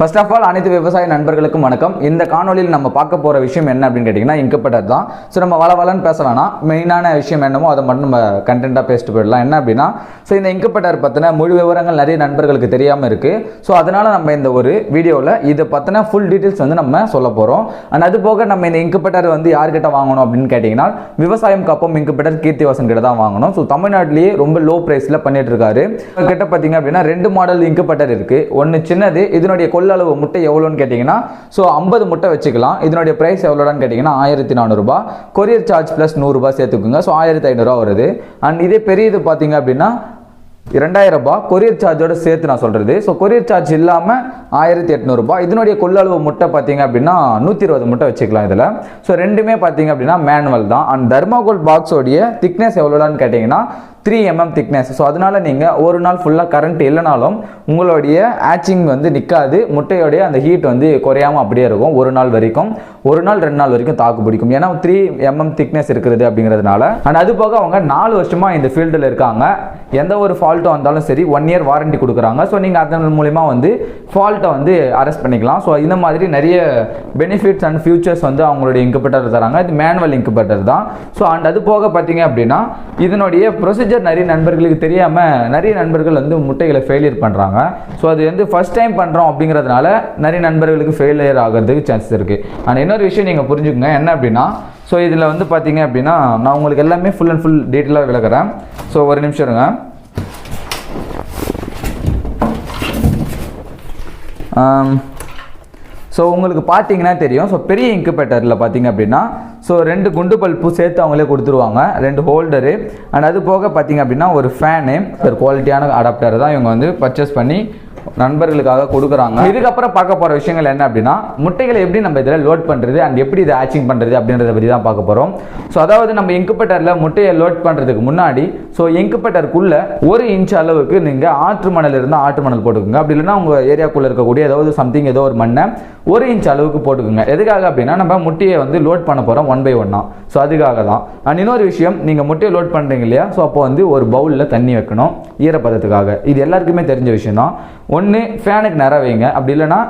First of all அனைத்து விவசாய நண்பர்களுக்கும் வணக்கம். இந்த காணொலியில் நம்ம பார்க்க போகிற விஷயம் என்ன அப்படின்னு கேட்டிங்கன்னா இன்கப்பட்டர் தான் ஸோ நம்ம வள வளன்னு பேச வேணாம் மெயினான விஷயம் என்னமோ அதை மட்டும் நம்ம கண்டென்ட்டாக பேசிட்டு போயிடலாம். என்ன அப்படின்னா ஸோ இந்த இன்கப்பட்டர் பற்றின முழு விவரங்கள் நிறைய நண்பர்களுக்கு தெரியாமல் இருக்குது ஸோ அதனால் நம்ம இந்த ஒரு வீடியோவில் இதை பற்றின ஃபுல் டீட்டெயில்ஸ் வந்து நம்ம சொல்ல போகிறோம் அண்ட் அது போக நம்ம இந்த இன்கப்பட்டர் வந்து யார்கிட்ட வாங்கணும் அப்படின்னு கேட்டிங்கன்னா விவசாயம் கப்பம் இன்குபேட்டர் கீர்த்திவாசன் கிட்ட தான் வாங்கணும். ஸோ தமிழ்நாட்டிலேயே ரொம்ப லோ ப்ரைஸில் பண்ணிட்டு இருக்காரு. கிட்ட பார்த்தீங்க அப்படின்னா ரெண்டு மாடல் இன்கப்பட்டர் இருக்குது ஒன்று சின்னது இதனுடைய கொள்ளளவு முட்டை எவ்வளோன்னு கேட்டிங்கன்னா ஸோ ஐம்பது முட்டை வச்சுக்கலாம். இதனுடைய ப்ரைஸ் எவ்வளோடான்னு கேட்டிங்கன்னா ஆயிரத்தி நானூறுபா கொரியர் சார்ஜ் ப்ளஸ் நூறுரூபா சேர்த்துக்குங்க. ஸோ ஆயிரத்தி ஐநூறுரூவா வருது. அண்ட் இதே பெரிய இது பார்த்தீங்க அப்படின்னா ரெண்டாயிரம் ரூபாய் கொரியர் சார்ஜோட சேர்த்து நான் சொல்கிறது ஸோ கொரியர் சார்ஜ் இல்லாமல் ஆயிரத்தி எட்நூறுபா இதனுடைய கொள்ளளவு முட்டை பார்த்தீங்க அப்படின்னா நூற்றி இருபது முட்டை வச்சுக்கலாம் இதில். ஸோ ரெண்டுமே பார்த்தீங்க அப்படின்னா மேனுவல் தான். அண்ட் தர்மாகோல் பாக்ஸோடைய திக்னஸ் எவ்வளோடான்னு கேட்டிங்கன்னா த்ரீ எம்எம் திக்னஸ் ஸோ அதனால் நீங்கள் ஒரு நாள் ஃபுல்லாக கரண்ட் இல்லைனாலும் உங்களுடைய ஆச்சிங் வந்து நிற்காது முட்டையோடைய அந்த ஹீட் வந்து குறையாம அப்படியே இருக்கும். ஒரு நாள் வரைக்கும். ஒரு நாள் ரெண்டு நாள் வரைக்கும் தாக்கு பிடிக்கும். ஏன்னா த்ரீ எம்எம் திக்னஸ் இருக்கிறது அப்படிங்கிறதுனால. அண்ட் அது போக அவங்க நாலு வருஷமாக இந்த ஃபீல்டில் இருக்காங்க. எந்த ஒரு ஃபால்ட்டும் வந்தாலும் சரி ஒன் இயர் வாரண்டி கொடுக்குறாங்க. ஸோ நீங்கள் அதன் மூலிமா வந்து ஃபால்ட்டை வந்து அரெஸ்ட் பண்ணிக்கலாம். ஸோ இந்த மாதிரி நிறைய பெனிஃபிட்ஸ் அண்ட் ஃபியூச்சர்ஸ் வந்து அவங்களுடைய இன்குபேட்டர் தராங்க. இது மேனுவல் இன்குபேட்டர் தான். ஸோ அண்ட் அது போக பார்த்தீங்க அப்படின்னா இதனுடைய ப்ரொசீஜர் நிறைய நண்பர்களுக்கு தெரியாமல் நிறைய நண்பர்கள் வந்து முட்டைகளை ஃபெயிலியர் பண்ணுறாங்க ஸோ அது வந்து ஃபஸ்ட் டைம் பண்ணுறோம் அப்படிங்கிறதுனால நிறைய நண்பர்களுக்கு ஃபெயிலியர் ஆகிறதுக்கு சான்சஸ் இருக்குது ஆனால் இன்னொரு விஷயம் நீங்கள் புரிஞ்சுக்கோங்க என்ன அப்படின்னா ஸோ இதில் வந்து பார்த்தீங்க அப்படின்னா நான் உங்களுக்கு எல்லாமே ஃபுல் அண்ட் ஃபுல் டீட்டெயிலாக விளக்குறேன். ஸோ ஒரு நிமிஷம் இருங்க. Um, ஸோ உங்களுக்கு பார்த்தீங்கன்னா தெரியும். ஸோ பெரிய இன்குபேட்டரில் பார்த்தீங்க அப்படின்னா ஸோ ரெண்டு குண்டு பல்ப்பு சேர்த்து அவங்களே கொடுத்துருவாங்க. ரெண்டு ஹோல்டரு அண்ட் அது போக பார்த்தீங்க அப்படின்னா ஒரு ஃபேனு ஒரு குவாலிட்டியான அடாப்டர் தான் இவங்க வந்து பர்ச்சேஸ் பண்ணி நண்பர்களுக்காக கொடுக்குறாங்க. இதுக்கப்புறம் பார்க்க போகிற விஷயங்கள் என்ன அப்படின்னா முட்டைகளை எப்படி நம்ம இதில் லோட் பண்ணுறது அண்ட் எப்படி இதை ஆச்சிங் பண்ணுறது அப்படின்றத பற்றி தான் பார்க்க போகிறோம் ஸோ அதாவது நம்ம இன்குபேட்டரில் முட்டையை லோட் பண்ணுறதுக்கு முன்னாடி ஸோ இன்குபேட்டருக்குள்ள ஒரு இன்ச் அளவுக்கு நீங்கள் ஆற்று மணல் இருந்தால் ஆற்று மணல் போட்டுக்கோங்க. அப்படி இல்லைன்னா உங்கள் ஏரியாக்குள்ளே இருக்கக்கூடிய ஏதாவது சம்திங் ஏதோ ஒரு மண்ணை ஒரு இன்ச் அளவுக்கு போட்டுக்கோங்க. எதுக்காக அப்படின்னா நம்ம முட்டையை வந்து லோட் பண்ண போகிறோம் ஒன் பை ஒன்னாக ஸோ அதுக்காக தான். அண்ட் இன்னொரு விஷயம் நீங்கள் முட்டையை லோட் பண்ணுறீங்க இல்லையா? ஸோ அப்போ வந்து ஒரு பவுலில் தண்ணி வைக்கணும் ஈரப்பதத்துக்காக. இது எல்லாருக்குமே தெரிஞ்ச விஷயம் தான் ஒன்று ஃபேனுக்கு நேராக வைங்க. அப்படி இல்லைன்னா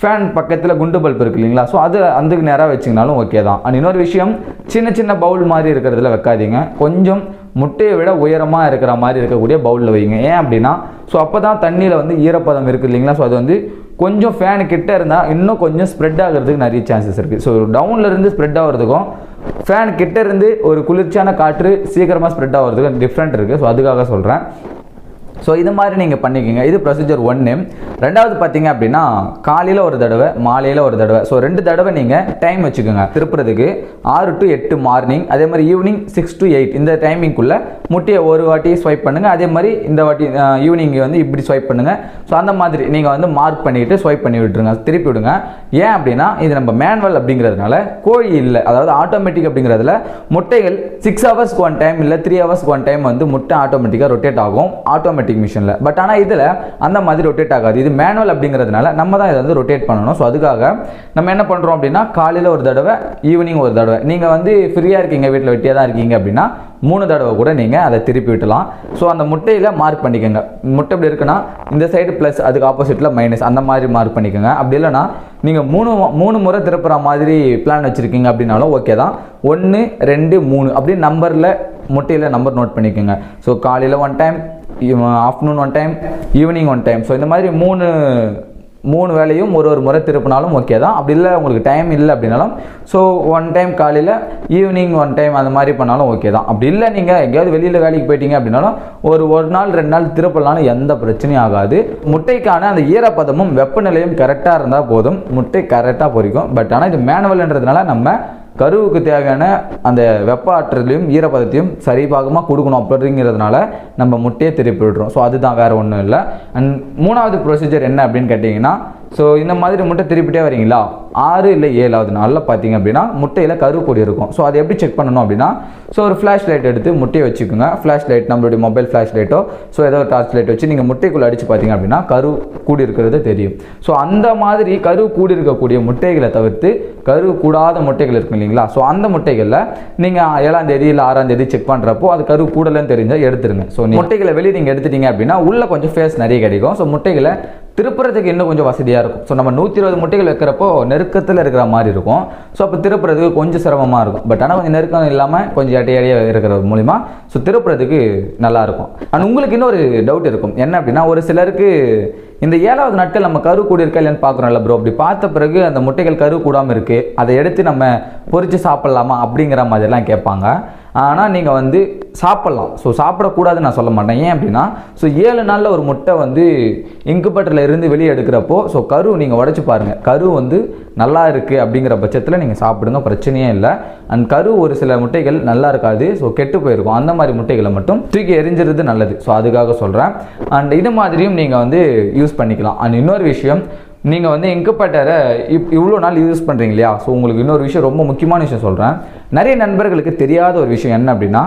ஃபேன் பக்கத்தில் குண்டு பல்ப் இருக்கு இல்லைங்களா? ஸோ அது அதுக்கு நேராக வச்சிங்கனாலும் ஓகே தான். அண்ட் இன்னொரு விஷயம் சின்ன சின்ன பவுல் மாதிரி இருக்கிறதுல வைக்காதீங்க. கொஞ்சம் முட்டையை விட உயரமாக இருக்கிற மாதிரி இருக்கக்கூடிய பவுலில் வைங்க. ஏன் அப்படின்னா ஸோ அப்போ தான் தண்ணியில் வந்து ஈரப்பதம் இருக்குது இல்லைங்களா? ஸோ அது வந்து கொஞ்சம் ஃபேன் கிட்டே இருந்தால் இன்னும் கொஞ்சம் ஸ்ப்ரெட் ஆகிறதுக்கு நிறைய சான்சஸ் இருக்குது ஸோ டவுன்லேருந்து ஸ்ப்ரெட் ஆகிறதுக்கும் ஃபேன் கிட்டே இருந்து ஒரு குளிர்ச்சியான காற்று சீக்கிரமாக ஸ்ப்ரெட் ஆகிறதுக்கு டிஃப்ரெண்ட் இருக்குது ஸோ அதுக்காக சொல்கிறேன் ஸோ இது மாதிரி நீங்கள் பண்ணிக்கோங்க. இது ப்ரொசீஜர் ஒன்று ரெண்டாவது பார்த்தீங்க அப்படின்னா காலையில் ஒரு தடவை மாலையில் ஒரு தடவை. ஸோ ரெண்டு தடவை நீங்கள் டைம் வச்சுக்கோங்க. திருப்புறதுக்கு ஆறு டு எட்டு மார்னிங் அதே மாதிரி ஈவினிங் சிக்ஸ் டு எயிட் இந்த டைமிங்குள்ளே முட்டையை ஒரு வாட்டி ஸ்வைப் பண்ணுங்கள் அதே மாதிரி இந்த வாட்டி ஈவினிங் வந்து இப்படி ஸ்வைப் பண்ணுங்கள் ஸோ அந்த மாதிரி நீங்கள் வந்து மார்க் பண்ணிவிட்டு ஸ்வைப் பண்ணி விட்டுருங்க. திருப்பி விடுங்க. ஏன் அப்படின்னா இது நம்ம மேனுவல் அப்படிங்கிறதுனால கோழி இல்லை. அதாவது ஆட்டோமேட்டிக் அப்படிங்கிறதுல முட்டைகள் சிக்ஸ் ஹவர்ஸ்க்கு ஒன் டைம் இல்லை த்ரீ ஹவர்ஸ்க்கு ஒன் டைம் வந்து முட்டை ஆட்டோமேட்டிக்காக ரொட்டேட் ஆகும். ஆட்டோமேட்டிக் மிஷினில் பட் ஆனால் இதில் அந்த மாதிரி ரொட்டேட் ஆகாது. இது மேனுவல் அப்படிங்கிறதுனால நம்ம தான் இதை வந்து ரொட்டேட் பண்ணணும். ஸோ அதுக்காக நம்ம என்ன பண்ணுறோம் அப்படின்னா காலையில் ஒரு தடவை ஈவினிங் ஒரு தடவை. நீங்கள் வந்து ஃப்ரீயாக இருக்கீங்க வீட்டில் வெட்டியாக தான் இருக்கீங்க அப்படின்னா மூணு தடவை கூட நீங்கள் அதை திருப்பி விட்டலாம். ஸோ அந்த முட்டையில் மார்க் பண்ணிக்கோங்க. முட்டை எப்படி இருக்குன்னா இந்த சைடு ப்ளஸ் அதுக்கு ஆப்போசிட்டில் மைனஸ் அந்த மாதிரி மார்க் பண்ணிக்கோங்க. அப்படி இல்லைன்னா நீங்கள் மூணு மூணு முறை திருப்புற மாதிரி பிளான் வச்சுருக்கீங்க அப்படின்னாலும் ஓகே தான். ஒன்று ரெண்டு மூணு. அப்படி நம்பரில் முட்டையில் நம்பர் நோட் பண்ணிக்கோங்க. ஸோ காலையில் one time afternoon one time evening one time so இந்த மாதிரி மூணு மூணு வேலையும் ஒரு ஒரு முறை திருப்பினாலும் ஓகே தான். அப்படி இல்லை உங்களுக்கு டைம் இல்லை அப்படின்னாலும் ஸோ ஒன் டைம் காலையில் ஈவினிங் ஒன் டைம் அந்த மாதிரி பண்ணாலும் ஓகே தான். அப்படி இல்லை நீங்கள் எங்கேயாவது வெளியில் வேலைக்கு போயிட்டீங்க அப்படின்னாலும் ஒரு ஒரு நாள் ரெண்டு நாள் திருப்பலாலும் எந்த பிரச்சனையும் ஆகாது. முட்டைக்கான அந்த ஈரப்பதமும் வெப்பநிலையும் கரெக்டாக இருந்தால் போதும். முட்டை கரெக்டாக பொறிக்கும் பட் ஆனால் இது மேனுவல்ன்றதுனால நம்ம கருவுக்கு தேவையான அந்த வெப்ப ஆற்றலையும் ஈரப்பதத்தையும் சரிபாகமாக கொடுக்கணும் அப்படிங்கிறதுனால நம்ம முட்டையை திருப்பி விடுறோம். ஸோ அதுதான் வேறு ஒன்றும் இல்லை. அண்ட் மூணாவது ப்ரொசீஜர் என்ன அப்படின்னு கேட்டிங்கன்னா ஸோ இந்த மாதிரி முட்டை திருப்பிட்டே வரீங்களா? ஆறு இல்லை ஏழாவது நாளில் பார்த்தீங்க அப்படின்னா முட்டையில் கரு கூடி இருக்கும். ஸோ அதை எப்படி செக் பண்ணணும் அப்படின்னா ஸோ ஒரு ஃப்ளாஷ் லைட் எடுத்து முட்டையை வச்சுக்கோங்க. ஃப்ளாஷ் லைட் நம்மளுடைய மொபைல் ஃப்ளாஷ் லைட்டோ ஸோ ஏதோ ஒரு டார்ச் லைட் வச்சு நீங்கள் முட்டைக்குள்ளே அடித்து பார்த்தீங்க அப்படின்னா கரு கூடி இருக்கிறது தெரியும். ஸோ அந்த மாதிரி கரு கூடி இருக்கக்கூடிய முட்டைகளை தவிர்த்து கரு கூடாத முட்டைகள் இருக்கும் இல்லைங்களா? ஸோ அந்த முட்டைகளில் நீங்கள் ஏழாம் தேதி இல்லை ஆறாம் தேதி செக் பண்ணுறப்போ அது கரு கூடலன்னு தெரிஞ்சால் எடுத்துருங்க. ஸோ முட்டைகளை வெளியே நீங்கள் எடுத்துட்டீங்க அப்படின்னா உள்ளே கொஞ்சம் ஃபேஸ் நிறைய கிடைக்கும். ஸோ முட்டைகளை திருப்புறதுக்கு இன்னும் கொஞ்சம் வசதியாக இருக்கும். ஸோ நம்ம நூற்றி இருபது முட்டைகள் வைக்கிறப்போ நெருக்கத்தில் இருக்கிற மாதிரி இருக்கும். ஸோ அப்போ திருப்புறதுக்கு கொஞ்சம் சிரமமாக இருக்கும். பட் ஆனால் கொஞ்சம் நெருக்கம் இல்லாமல் கொஞ்சம் எட்டையடியாக இருக்கிறது மூலிமா ஸோ திருப்புறதுக்கு நல்லா இருக்கும். உங்களுக்கு இன்னொரு டவுட் இருக்கும். என்ன அப்படின்னா ஒரு சிலருக்கு இந்த ஏழாவது நாட்கள் நம்ம கரு கூடியிருக்கா இல்லைன்னு பார்க்குறோம்ல ப்ரோ அப்படி பார்த்த பிறகு அந்த முட்டைகள் கரு கூடாமல் இருக்குது அதை எடுத்து நம்ம பொறித்து சாப்பிட்லாமா அப்படிங்கிற மாதிரிலாம் கேட்பாங்க. ஆனால் நீங்கள் வந்து சாப்பிட்லாம். ஸோ சாப்பிடக்கூடாதுன்னு நான் சொல்ல மாட்டேன். ஏன் அப்படின்னா ஸோ ஏழு நாளில் ஒரு முட்டை வந்து இன்குபேட்டரில் இருந்து வெளியே எடுக்கிறப்போ ஸோ கரு நீங்கள் உடச்சி பாருங்கள் கரு வந்து நல்லா இருக்குது அப்படிங்கிற பட்சத்தில் நீங்கள் சாப்பிடுங்க பிரச்சனையே இல்லை. அண்ட் கரு ஒரு சில முட்டைகள் நல்லா இருக்காது ஸோ கெட்டு போயிருக்கும். அந்த மாதிரி முட்டைகளை மட்டும் தூக்கி எரிஞ்சிருது நல்லது. ஸோ அதுக்காக சொல்கிறேன் அண்ட் இது மாதிரியும் நீங்கள் வந்து யூஸ் பண்ணிக்கலாம். அண்ட் இன்னொரு விஷயம் நீங்கள் வந்து இங்கப்பட்டரை இப் இவ்வளோ நாள் யூஸ் பண்ணுறீங்க இல்லையா ஸோ உங்களுக்கு இன்னொரு விஷயம் ரொம்ப முக்கியமான விஷயம் சொல்கிறேன் நிறைய நண்பர்களுக்கு தெரியாத ஒரு விஷயம் என்ன அப்படின்னா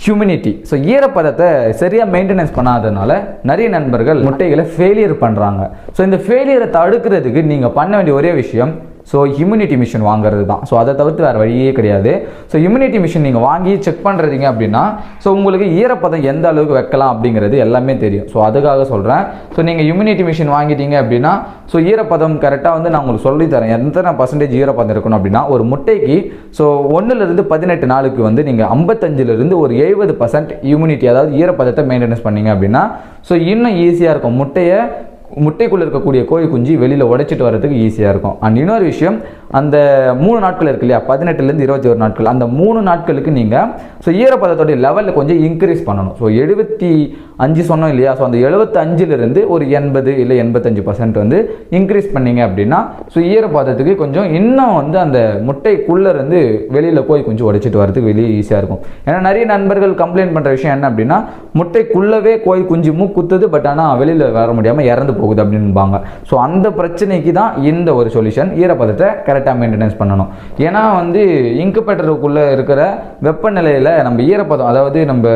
ஹியூமினிட்டி ஸோ ஈரப்பதத்தை சரியாக மெயின்டெனன்ஸ் பண்ணாததுனால நிறைய நண்பர்கள் முட்டைகளை ஃபெயிலியர் பண்ணுறாங்க ஸோ இந்த ஃபெயிலியரை தடுக்கிறதுக்கு நீங்கள் பண்ண வேண்டிய ஒரே விஷயம் ஸோ இம்யூனிட்டி மிஷின் வாங்குறது தான். ஸோ அதை தவிர்த்து வேறு வழியே கிடையாது. ஸோ இம்யூனிட்டி மிஷின் நீங்கள் வாங்கி செக் பண்ணுறீங்க அப்படின்னா ஸோ உங்களுக்கு ஈரப்பதம் எந்த அளவுக்கு வைக்கலாம் அப்படிங்கிறது எல்லாமே தெரியும். ஸோ அதுக்காக சொல்கிறேன் ஸோ நீங்கள் இம்யூனிட்டி மிஷின் வாங்கிட்டீங்க அப்படின்னா ஸோ ஈரப்பதம் கரெக்டாக வந்து நான் உங்களுக்கு சொல்லி தரேன். எத்தனை பர்சன்டேஜ் ஈரப்பதம் இருக்கணும் அப்படின்னா ஒரு முட்டைக்கு ஸோ ஒன்றுலேருந்து பதினெட்டு நாளுக்கு வந்து நீங்கள் ஐம்பத்தஞ்சிலிருந்து ஒரு எழுபது பர்சன்ட் இம்யூனிட்டி அதாவது ஈரப்பதத்தை மெயின்டெனன்ஸ் பண்ணீங்க அப்படின்னா ஸோ இன்னும் ஈஸியாக இருக்கும். முட்டையை முட்டைக்குள்ளே இருக்கக்கூடிய கோழி குஞ்சு வெளியில் உடைச்சிட்டு வர்றதுக்கு ஈஸியாக இருக்கும். அண்ட் இன்னொரு விஷயம் அந்த மூணு நாட்கள் இருக்கு இல்லையா? பதினெட்டுலேருந்து இருபத்தி ஒரு நாட்கள். அந்த மூணு நாட்களுக்கு நீங்கள் ஸோ ஈரப்பதத்தோடைய லெவலில் கொஞ்சம் இன்க்ரீஸ் பண்ணணும். ஸோ எழுபத்தி அஞ்சு சொன்னோம் இல்லையா? ஸோ அந்த எழுபத்தஞ்சிலிருந்து ஒரு எண்பது இல்லை எண்பத்தஞ்சு பர்சன்ட் வந்து இன்க்ரீஸ் பண்ணீங்க அப்படின்னா ஸோ ஈரப்பதத்துக்கு கொஞ்சம் இன்னும் வந்து அந்த முட்டைக்குள்ளேருந்து வெளியில் போய் கொஞ்சம் உடைச்சிட்டு வரதுக்கு வெளியே ஈஸியாக இருக்கும். ஏன்னா நிறைய நண்பர்கள் கம்ப்ளைண்ட் பண்ணுற விஷயம் என்ன அப்படின்னா முட்டைக்குள்ளவே கோயில் குஞ்சு மூ குத்துது பட் ஆனால் வெளியில் வர முடியாமல் இறந்து போகுது அப்படின்பாங்க. ஸோ அந்த பிரச்சனைக்கு தான் இந்த ஒரு சொல்யூஷன் ஈரப்பதத்தை கரெக்டாக மெயின்டெனன்ஸ் பண்ணணும். ஏன்னா வந்து இன்குபேட்டருக்குள்ளே இருக்கிற வெப்பநிலையில் நம்ம ஈரப்பதம் அதாவது நம்ம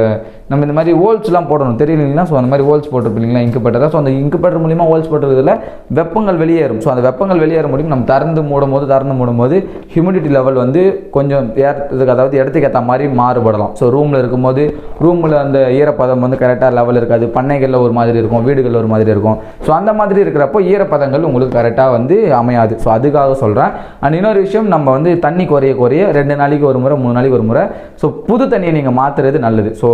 நம்ம இந்த மாதிரி ஹோல்ஸ்லாம் போடணும். தெரியலீங்களா? ஸோ அந்த மாதிரி ஹோல்ஸ் போட்டிருப்பீங்களா? இன்குபேட்டரை ஸோ அந்த இன்குபேட்டர் மூலிமா ஹோல்ஸ் போட்டுறதுல வெப்பங்கள் வெளியேறும். ஸோ அந்த வெப்பங்கள் வெளியேற முடியும் நம்ம திறந்து மூடும் போது திறந்து மூடும் போது ஹியூமிடிட்டி லெவல் வந்து கொஞ்சம் ஏறதுக்கு அதாவது இடத்துக்கு ஏற்ற மாதிரி மாறுபடலாம். ஸோ ரூமில் இருக்கும்போது ரூமில் அந்த ஈரப்பதம் வந்து கரெக்டாக லெவல் இருக்காது. பண்ணைகளில் ஒரு மாதிரி இருக்கும் வீடுகளில் ஒரு மாதிரி இருக்கும். ஸோ அந்த மாதிரி இருக்கிறப்போ ஈரப்பதங்கள் உங்களுக்கு கரெக்டாக வந்து அமையாது. ஸோ அதுக்காக சொல்கிறேன் அண்ட் இன்னொரு விஷயம் நம்ம வந்து தண்ணி குறைய குறைய ரெண்டு நாளைக்கு ஒரு முறை மூணு நாளைக்கு ஒரு முறை ஸோ புது தண்ணியை நீங்கள் மாற்றுறது நல்லது. ஸோ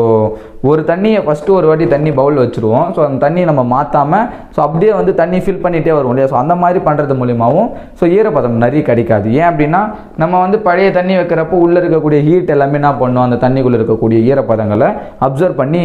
ஒரு தண்ணியை ஃபஸ்ட்டு ஒரு வாட்டி தண்ணி பவுல் வச்சுருவோம். ஸோ அந்த தண்ணியை நம்ம மாற்றாமல் ஸோ அப்படியே வந்து தண்ணி ஃபில் பண்ணிகிட்டே வருவோம் இல்லையா? ஸோ அந்த மாதிரி பண்ணுறது மூலியமாகவும் ஸோ ஈரப்பதம் நிறைய கிடைக்காது. ஏன் அப்படின்னா நம்ம வந்து பழைய தண்ணி வைக்கிறப்போ உள்ளே இருக்கக்கூடிய ஹீட் எல்லாமே என்ன பண்ணும்? அந்த தண்ணிக்குள்ளே இருக்கக்கூடிய ஈரப்பதங்களை அப்சர்வ் பண்ணி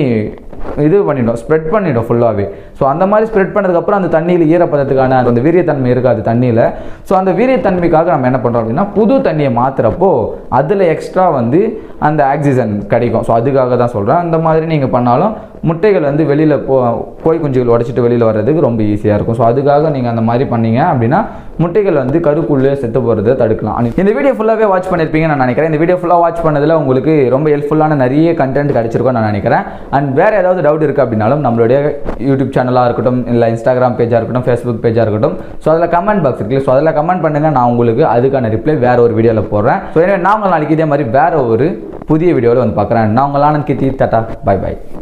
இது பண்ணிடும் ஸ்ப்ரெட் பண்ணிடும் ஃபுல்லாகவே ஸோ அந்த மாதிரி ஸ்ப்ரெட் பண்ணதுக்கப்புறம் அந்த தண்ணியில் ஈரப்பதத்துக்கான அந்த வீரியத்தன்மை இருக்காது தண்ணியில். ஸோ அந்த வீரியத்தன்மைக்காக நம்ம என்ன பண்ணுறோம் அப்படின்னா புது தண்ணியை மாற்றுறப்போ அதில் எக்ஸ்ட்ரா வந்து அந்த ஆக்சிஜன் கிடைக்கும். ஸோ அதுக்காக தான் சொல்கிறேன் அந்த மாதிரி நீங்கள் பண்ணாலும் முட்டைகள் வந்து வெளியில் போ கோழி குஞ்சுகள் உடச்சிட்டு வெளியில் வர்றதுக்கு ரொம்ப ஈஸியாக இருக்கும். ஸோ அதுக்காக நீங்கள் அந்த மாதிரி பண்ணீங்க அப்படின்னா முட்டைகள் வந்து கருக்குள்ளே செத்து போகிறத தடுக்கலாம். இந்த வீடியோ ஃபுல்லாகவே வாட்ச் பண்ணியிருப்பீங்கன்னு நான் நினைக்கிறேன். இந்த வீடியோ ஃபுல்லாக வாட்ச் பண்ணதில் உங்களுக்கு ரொம்ப ஹெல்ப்ஃபுல்லான நிறைய கண்டென்ட் கிடைச்சிருக்கும் நான் நினைக்கிறேன். அண்ட் வேறு ஏதாவது டவுட் இருக்குது அப்படின்னாலும் நம்மளுடைய யூடியூப் சேனல் சேனலாக இருக்கட்டும் இல்லை இன்ஸ்டாகிராம் பேஜாக இருக்கட்டும் ஃபேஸ்புக் பேஜாக இருக்கட்டும். ஸோ அதில் கமெண்ட் பாக்ஸ் இருக்குல்ல ஸோ அதில் கமெண்ட் பண்ணுங்க நான் உங்களுக்கு அதுக்கான ரிப்ளை வேற ஒரு வீடியோவில் போடுறேன். ஸோ எனவே நான் நாளைக்கு இதே மாதிரி வேற ஒரு புதிய வீடியோவில் வந்து பார்க்குறேன். நான் உங்கள் Anand Keerthi tata bye bye